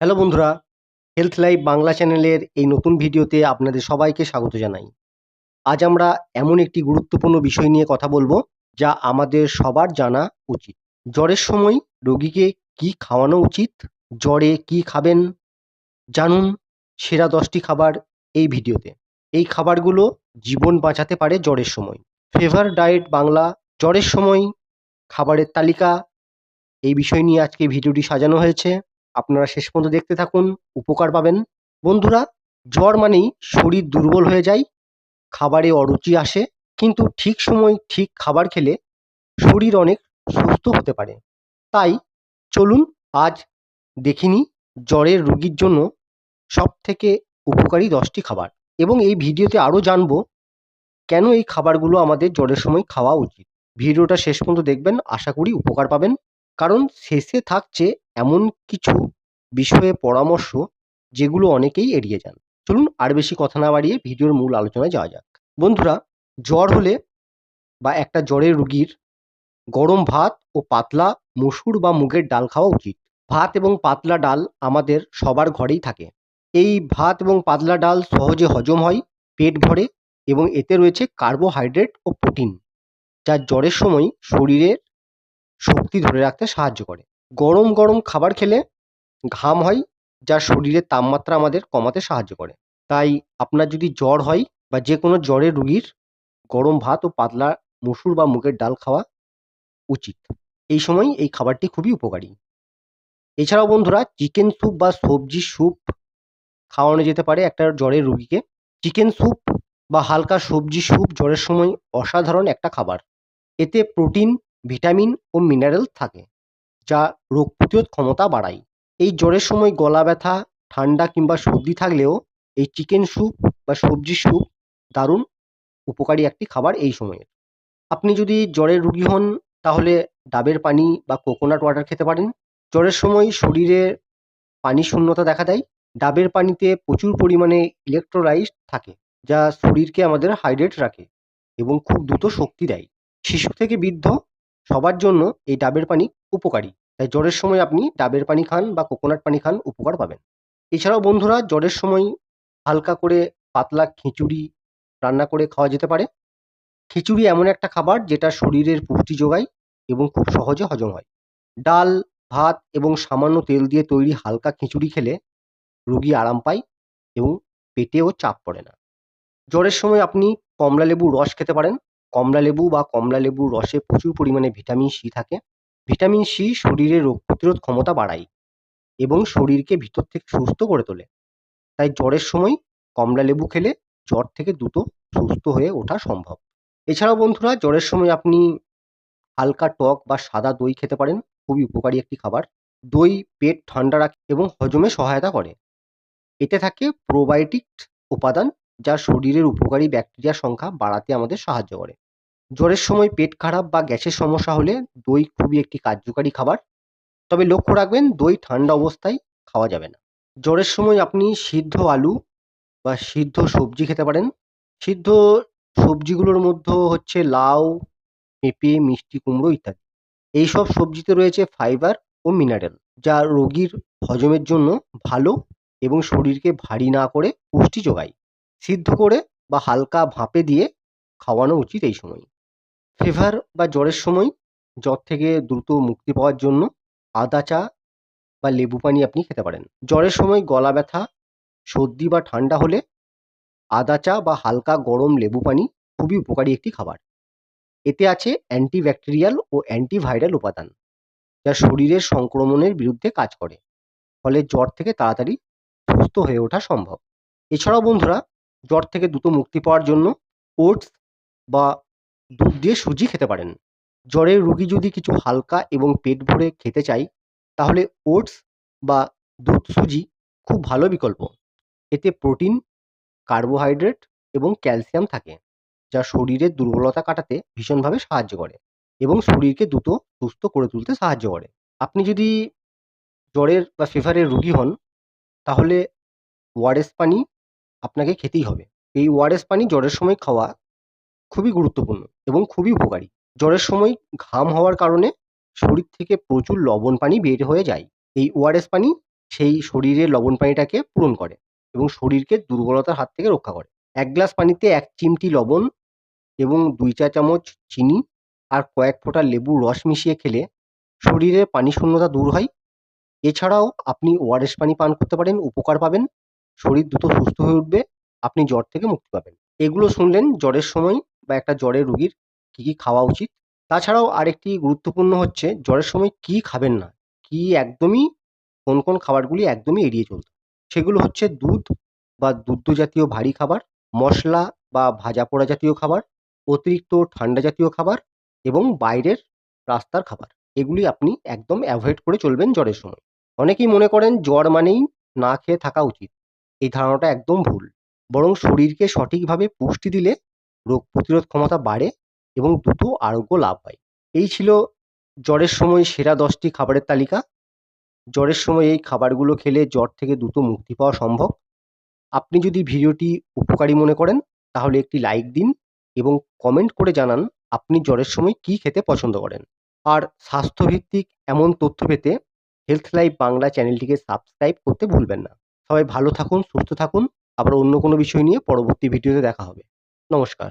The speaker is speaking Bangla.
হ্যালো বন্ধুরা হেলথ লাইফ বাংলা চ্যানেলের এই নতুন ভিডিওতে আপনাদের সবাইকে স্বাগত জানাই। আজ আমরা এমন একটি গুরুত্বপূর্ণ বিষয় নিয়ে কথা বলব, যা আমাদের সবার জানা উচিত। জ্বরের সময় রোগীকে কি খাওয়ানো উচিত, জ্বরে কি খাবেন, জানুন সেরা দশটি খাবার এই ভিডিওতে। এই খাবারগুলো জীবন বাঁচাতে পারে জ্বরের সময়। ফেভার ডায়েট বাংলা, জ্বরের সময় খাবারের তালিকা। এই বিষয় নিয়ে আজকে ভিডিওটি সাজানো হয়েছে। আপনারা শেষ পর্যন্ত দেখতে থাকুন, উপকার পাবেন। বন্ধুরা, জ্বর মানেই শরীর দুর্বল হয়ে যায়, খাবারে অরুচি আসে, কিন্তু ঠিক সময় ঠিক খাবার খেলে শরীর অনেক সুস্থ হতে পারে। তাই চলুন আজ দেখিনি জ্বরের রোগীর জন্য সব থেকে উপকারী দশটি খাবার এবং এই ভিডিওতে আরও জানব কেন এই খাবারগুলো আমাদের জ্বরের সময় খাওয়া উচিত। ভিডিওটা শেষ পর্যন্ত দেখবেন, আশা করি উপকার পাবেন। কারণ শেষে থাকছে এমন কিছু বিষয়ে পরামর্শ যেগুলো অনেকেই এড়িয়ে যান। চলুন আর বেশি কথা না বাড়িয়ে ভিডিওর মূল আলোচনায় যাওয়া যাক। বন্ধুরা, জ্বর হলে বা একটা জ্বরের রুগীর গরম ভাত ও পাতলা মসুর বা মুগের ডাল খাওয়া উচিত। ভাত এবং পাতলা ডাল আমাদের সবার ঘরেই থাকে। এই ভাত এবং পাতলা ডাল সহজে হজম হয়, পেট ভরে এবং এতে রয়েছে কার্বোহাইড্রেট ও প্রোটিন, যা জ্বরের সময় শরীরের শক্তি ধরে রাখতে সাহায্য করে। গরম গরম খাবার খেলে ঘাম হয়, যা শরীরের তাপমাত্রা আমাদের কমাতে সাহায্য করে। তাই আপনার যদি জ্বর হয় বা যে কোনো জ্বরের রুগীর গরম ভাত ও পাতলা মসুর বা মুগের ডাল খাওয়া উচিত। এই সময় এই খাবারটি খুবই উপকারী। এছাড়াও বন্ধুরা, চিকেন স্যুপ বা সবজি স্যুপ খাওয়ানো যেতে পারে একটা জ্বরের রুগীকে। চিকেন স্যুপ বা হালকা সবজি স্যুপ জ্বরের সময় অসাধারণ একটা খাবার। এতে প্রোটিন ভিটামিন ও মিনারেল থাকে, যা রোগ প্রতিরোধ ক্ষমতা বাড়ায়। এই জ্বরের সময় গলা ব্যথা, ঠান্ডা কিংবা সর্দি থাকলেও এই চিকেন স্যুপ বা সবজি স্যুপ দারুণ উপকারী একটি খাবার এই সময়ে আপনি যদি জ্বরের রুগী হন, তাহলে ডাবের পানি বা কোকোনাট ওয়াটার খেতে পারেন। জ্বরের সময় শরীরে পানি শূন্যতা দেখা দেয়। ডাবের পানিতে প্রচুর পরিমাণে ইলেকট্রোলাইট থাকে, যা শরীরকে আমাদের হাইড্রেট রাখে এবং খুব দ্রুত শক্তি দেয়। শিশু থেকে বৃদ্ধ সবার জন্য এই ডাবের পানি উপকারী। তাই জ্বরের সময় আপনি ডাবের পানি খান বা কোকোনাট পানি খান, উপকার পাবেন। এছাড়াও বন্ধুরা, জ্বরের সময় হালকা করে পাতলা খিচুড়ি রান্না করে খাওয়া যেতে পারে। খিচুড়ি এমন একটা খাবার যেটা শরীরের পুষ্টি যোগায় এবং খুব সহজে হজম হয়। ডাল, ভাত এবং সামান্য তেল দিয়ে তৈরি হালকা খিচুড়ি খেলে রোগী আরাম পায় এবং পেটেও চাপ পড়ে না। জ্বরের সময় আপনি কমলা লেবু রস খেতে পারেন কমলা লেবু বা কমলা লেবুর রসে প্রচুর পরিমাণে ভিটামিন সি থাকে। ভিটামিন সি শরীরের রোগ প্রতিরোধ ক্ষমতা বাড়ায় এবং শরীরকে ভিতর থেকে সুস্থ করে তোলে। তাই জ্বরের সময় কমলা লেবু খেলে জ্বর থেকে দ্রুত সুস্থ হয়ে ওঠা সম্ভব। এছাড়াও বন্ধুরা, জ্বরের সময় আপনি হালকা টক বা সাদা দই খেতে পারেন। খুবই উপকারী একটি খাবার। দই পেট ঠান্ডা রাখে এবং হজমে সহায়তা করে। এতে থাকে প্রোবায়োটিক উপাদান যা শরীরের উপকারী ব্যাকটেরিয়ার সংখ্যা বাড়াতে আমাদের সাহায্য করে। জ্বরের সময় পেট খারাপ বা গ্যাসের সমস্যা হলে দই খুবই একটি কার্যকারী খাবার। তবে লক্ষ্য রাখবেন, দই ঠান্ডা অবস্থায় খাওয়া যাবে না। জ্বরের সময় আপনি সিদ্ধ আলু বা সিদ্ধ সবজি খেতে পারেন। সিদ্ধ সবজিগুলোর মধ্যে হচ্ছে লাউ, পেঁপে, মিষ্টি কুমড়ো ইত্যাদি। এইসব সবজিতে রয়েছে ফাইবার ও মিনারেল, যা রোগীর হজমের জন্য ভালো এবং শরীরকে ভারী না করে পুষ্টি যোগায়। সিদ্ধ করে বা হালকা ভাপে দিয়ে খাওয়ানো উচিত এই সময়। ফিভার বা জ্বরের সময় জ্বর থেকে দ্রুত মুক্তি পাওয়ার জন্য আদা চা বা লেবু পানি আপনি খেতে পারেন। জ্বরের সময় গলা ব্যথা, সর্দি বা ঠান্ডা হলে আদা চা বা হালকা গরম লেবু পানি খুবই উপকারী একটি খাবার। এতে আছে অ্যান্টিব্যাকটেরিয়াল ও অ্যান্টিভাইরাল উপাদান, যা শরীরের সংক্রমণের বিরুদ্ধে কাজ করে, ফলে জ্বর থেকে তাড়াতাড়ি সুস্থ হয়ে ওঠা সম্ভব। এছাড়াও বন্ধুরা, জ্বর থেকে দ্রুত মুক্তি পাওয়ার জন্য ওটস বা দুধ দিয়ে সুজি খেতে পারেন। জ্বরের রুগী যদি কিছু হালকা এবং পেট ভরে খেতে চায়, তাহলে ওটস বা দুধ সুজি খুব ভালো বিকল্প। এতে প্রোটিন, কার্বোহাইড্রেট এবং ক্যালসিয়াম থাকে, যা শরীরের দুর্বলতা কাটাতে ভীষণভাবে সাহায্য করে এবং শরীরকে দ্রুত সুস্থ করে তুলতে সাহায্য করে। আপনি যদি জ্বরের বা ফিভারের রুগী হন, তাহলে ওআরএস পানি আপনাকে খেতেই হবে। এই ওআরএস পানি জ্বরের সময় খাওয়া খুবই গুরুত্বপূর্ণ এবং খুবই উপকারী। জ্বরের সময় ঘাম হওয়ার কারণে শরীর থেকে প্রচুর লবণ পানি বের হয়ে যায়। এই ওআরএস পানি সেই শরীরের লবণ পানিটাকে পূরণ করে এবং শরীরকে দুর্বলতার হাত থেকে রক্ষা করে। এক গ্লাস পানিতে এক চিমটি লবণ এবং দুই চা চামচ চিনি আর কয়েক ফোঁটা লেবুর রস মিশিয়ে খেলে শরীরের পানি শূন্যতা দূর হয়। এছাড়াও আপনি ওআরএস পানি পান করতে পারেন, উপকার পাবেন। শরীর দ্রুত সুস্থ হয়ে উঠবে, আপনি জ্বর থেকে মুক্তি পাবেন। এগুলো শুনলেন জ্বরের সময় বা একটা জ্বরের রুগীর কী কী খাওয়া উচিত। তাছাড়াও আরেকটি গুরুত্বপূর্ণ হচ্ছে, জ্বরের সময় কী খাবেন না? কী একদমই, কোন কোন খাবারগুলি একদমই এড়িয়ে চলতে সেগুলো হচ্ছে দুধ বা দুগ্ধ জাতীয় ভারী খাবার, মশলা বা ভাজা পোড়া জাতীয় খাবার, অতিরিক্ত ঠান্ডা জাতীয় খাবার এবং বাইরের রাস্তার খাবার। এগুলি আপনি একদম অ্যাভয়েড করে চলবেন জ্বরের সময়। অনেকেই মনে করেন জ্বর মানেই না খেয়ে থাকা উচিত। এই ধারণাটা একদম ভুল। বরং শরীরকে সঠিকভাবে পুষ্টি দিলে রোগ প্রতিরোধ ক্ষমতা বাড়ে এবং দ্রুত আরোগ্য লাভ হয়। এই ছিল জ্বরের সময় সেরা দশটি খাবারের তালিকা। জ্বরের সময় এই খাবারগুলো খেলে জ্বর থেকে দ্রুত মুক্তি পাওয়া সম্ভব। আপনি যদি ভিডিওটি উপকারী মনে করেন, তাহলে একটি লাইক দিন এবং কমেন্ট করে জানান আপনি জ্বরের সময় কী খেতে পছন্দ করেন। আর স্বাস্থ্যভিত্তিক এমন তথ্য পেতে হেলথ লাইফ বাংলা চ্যানেলটিকে সাবস্ক্রাইব করতে ভুলবেন না। সবাই ভালো থাকুন, সুস্থ থাকুন। আবার অন্য কোনো বিষয় নিয়ে পরবর্তী ভিডিওতে দেখা হবে। নমস্কার।